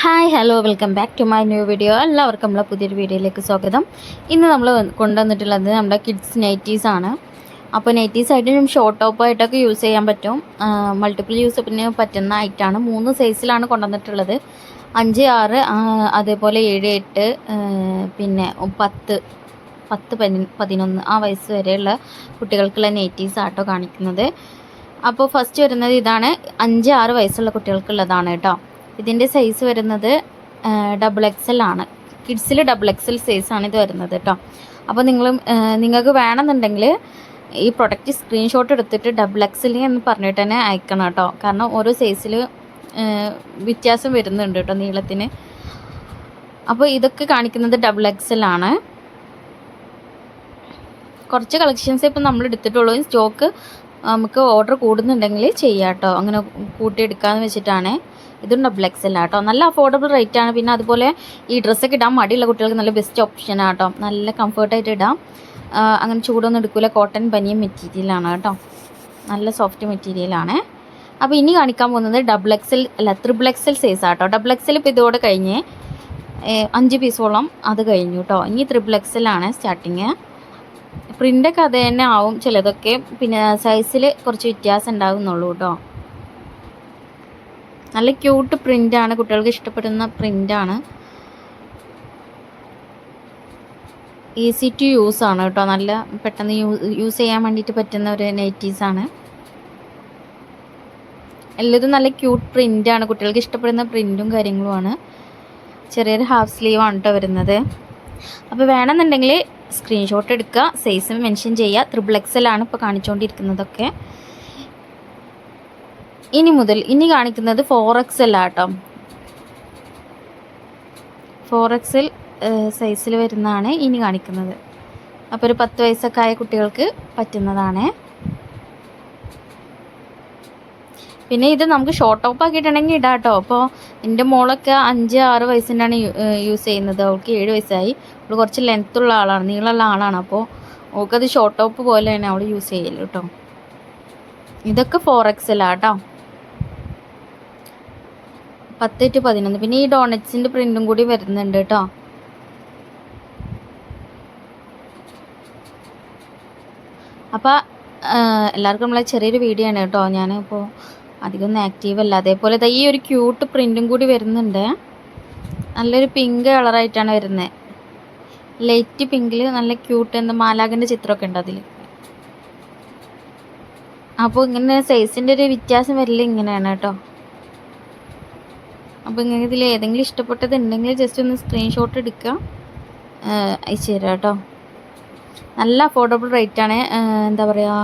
Hi hello welcome back to my new video എല്ലാവർക്കും നമ്മളെ പുതിയൊരു വീഡിയോയിലേക്ക് സ്വാഗതം. ഇന്ന് നമ്മൾ കൊണ്ടുവന്നിട്ടുള്ളത് നമ്മുടെ കിഡ്സ് നൈറ്റീസ് ആണ്. അപ്പോൾ നൈറ്റീസ് ആയിട്ടും ഷോർട്ട് ടോപ്പായിട്ടൊക്കെ യൂസ് ചെയ്യാൻ പറ്റും. മൾട്ടിപ്പിൾ യൂസ് പിന്നെ പറ്റുന്ന ഐറ്റാണ് മൂന്ന് സൈസിലാണ് കൊണ്ടുവന്നിട്ടുള്ളത്. അഞ്ച് ആറ് അതേപോലെ ഏഴ് എട്ട് പിന്നെ പത്ത് പത്ത് പതി പതിനൊന്ന് ആ വയസ്സ് വരെയുള്ള കുട്ടികൾക്കുള്ള നൈറ്റീസ് ആട്ടോ കാണിക്കുന്നത്. അപ്പോൾ ഫസ്റ്റ് വരുന്നത് ഇതാണ് അഞ്ച് ആറ് വയസ്സുള്ള കുട്ടികൾക്കുള്ളതാണ് കേട്ടോ. ഇതിന്റെ സൈസ് വരുന്നത് ഡബിൾ എക്സ് എൽ ആണ്. കിഡ്സിൽ ഡബിൾ എക്സ് എക്സൽ സൈസാണ് ഇത് വരുന്നത് കേട്ടോ അപ്പോൾ നിങ്ങൾ നിങ്ങൾക്ക് വേണമെന്നുണ്ടെങ്കിൽ ഈ പ്രൊഡക്റ്റ് സ്ക്രീൻഷോട്ട് എടുത്തിട്ട് ഡബിൾ എക്സ് എക്സൽ എന്ന് പറഞ്ഞിട്ട് തന്നെ അയക്കണം കേട്ടോ കാരണം ഓരോ സൈസിൽ വ്യത്യാസം വരുന്നുണ്ട് കേട്ടോ നീളത്തിന്. അപ്പോൾ ഇതൊക്കെ കാണിക്കുന്നത് ഡബിൾ എക്സ് എൽ ആണ്. കുറച്ച് കളക്ഷൻസ് ഇപ്പം നമ്മൾ എടുത്തിട്ടുള്ളൂ. സ്റ്റോക്ക് നമുക്ക് ഓർഡർ കൂടുന്നുണ്ടെങ്കിൽ ചെയ്യാം കേട്ടോ അങ്ങനെ കൂട്ടിയെടുക്കാമെന്ന് വെച്ചിട്ടാണ്. ഇതും ഡബിൾ എക്സൽ ആട്ടോ നല്ല അഫോർഡബിൾ റേറ്റ് ആണ്. പിന്നെ അതുപോലെ ഈ ഡ്രസ്സൊക്കെ ഇടാൻ മടിയുള്ള കുട്ടികൾക്ക് നല്ല ബെസ്റ്റ് ഓപ്ഷൻ ആട്ടോ നല്ല കംഫർട്ടായിട്ട് ഇടാം. അങ്ങനെ ചൂടൊന്നും എടുക്കില്ല കോട്ടൺ ബനിയൻ മെറ്റീരിയലാണ് കേട്ടോ. നല്ല സോഫ്റ്റ് മെറ്റീരിയലാണ് അപ്പോൾ ഇനി കാണിക്കാൻ പോകുന്നത് ഡബിൾ എക്സൽ അല്ല ത്രിബിൾ എക്സൽ സൈസ് ആട്ടോ. ഡബിൾ എക്സൽ ഇപ്പോൾ ഇതോടെ കഴിഞ്ഞ് അഞ്ച് പീസോളം അത് കഴിഞ്ഞു കേട്ടോ. ഇനി ത്രിബിൾ എക്സലാണ് സ്റ്റാർട്ടിങ് പ്രിന്റൊക്കെ അത് തന്നെ ആവും ചിലതൊക്കെ. പിന്നെ സൈസിൽ കുറച്ച് വ്യത്യാസം ഉണ്ടാകുന്നുള്ളൂ കേട്ടോ. നല്ല ക്യൂട്ട് പ്രിന്റാണ് കുട്ടികൾക്ക് ഇഷ്ടപ്പെടുന്ന പ്രിന്റാണ് ഈസി ടു യൂസ് ആണ് കേട്ടോ. നല്ല പെട്ടെന്ന് യൂസ് ചെയ്യാൻ വേണ്ടിയിട്ട് പറ്റുന്ന ഒരു നൈറ്റീസാണ് എല്ലാതും നല്ല ക്യൂട്ട് പ്രിന്റാണ് കുട്ടികൾക്ക് ഇഷ്ടപ്പെടുന്ന പ്രിന്റും കാര്യങ്ങളുമാണ് ചെറിയൊരു ഹാഫ് സ്ലീവാണ് കേട്ടോ വരുന്നത്. അപ്പോൾ വേണമെന്നുണ്ടെങ്കിൽ സ്ക്രീൻഷോട്ട് എടുക്കുക സൈസ് മെൻഷൻ ചെയ്യുക ത്രിബിൾ ആണ് ഇപ്പോൾ കാണിച്ചുകൊണ്ടിരിക്കുന്നതൊക്കെ ഇനി മുതൽ ഇനി കാണിക്കുന്നത് ഫോർ എക്സൽ ആട്ടോ ഫോർ എക്സൽ സൈസിൽ വരുന്നതാണ് ഇനി കാണിക്കുന്നത്. അപ്പോൾ ഒരു പത്ത് വയസ്സൊക്കെ ആയ കുട്ടികൾക്ക് പറ്റുന്നതാണ്. പിന്നെ ഇത് നമുക്ക് ഷോർട്ട് ടോപ്പ് ആക്കിയിട്ടുണ്ടെങ്കിൽ ഇടാം കേട്ടോ. അപ്പോൾ എന്റെ മോളൊക്കെ അഞ്ച് ആറ് വയസ്സിന്റെയാണ് യൂസ് ചെയ്യുന്നത്. അവൾക്ക് ഏഴ് വയസ്സായി. അവൾ കുറച്ച് ലെങ്ത്തുള്ള ആളാണ്. നീളമുള്ള ആളാണ്. അപ്പോൾ അവൾക്കത് ഷോർട്ട് ടോപ്പ് പോലെയാണ് അവൾ യൂസ് ചെയ്യൽ കേട്ടോ. ഇതൊക്കെ ഫോർ എക്സലാണ് കേട്ടോ. പത്ത് ടു പതിനൊന്ന്. പിന്നെ ഈ ഡോണറ്റ്സിന്റെ പ്രിന്റും കൂടി വരുന്നുണ്ട് കേട്ടോ. അപ്പോൾ എല്ലാവർക്കും നമ്മളെ ചെറിയൊരു വീഡിയോ ആണ് കേട്ടോ. ഞാനിപ്പോൾ അധികം ആക്റ്റീവ് അല്ല. അതേപോലെ ഈ ഒരു ക്യൂട്ട് പ്രിന്റും കൂടി വരുന്നുണ്ട്. നല്ലൊരു പിങ്ക് കളറായിട്ടാണ് വരുന്നത് ലൈറ്റ് പിങ്കിൽ നല്ല ക്യൂട്ട് എന്താ മാലാഖന്റെ ചിത്രമൊക്കെ ഉണ്ട് അതിൽ അപ്പോൾ ഇങ്ങനെ സൈസിന്റെ ഒരു വ്യത്യാസം വരില്ല ഇങ്ങനെയാണ് കേട്ടോ. അപ്പോൾ ഇങ്ങനെ ഇതിൽ ഏതെങ്കിലും ഇഷ്ടപ്പെട്ടത് ഉണ്ടെങ്കിൽ ജസ്റ്റ് ഒന്ന് സ്ക്രീൻഷോട്ട് എടുക്കുക അയച്ചു തരാം കേട്ടോ. നല്ല അഫോർഡബിൾ റേറ്റാണ് എന്താ പറയുക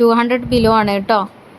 ടു ഹൺഡ്രഡ് ബിലോ ആണ് കേട്ടോ.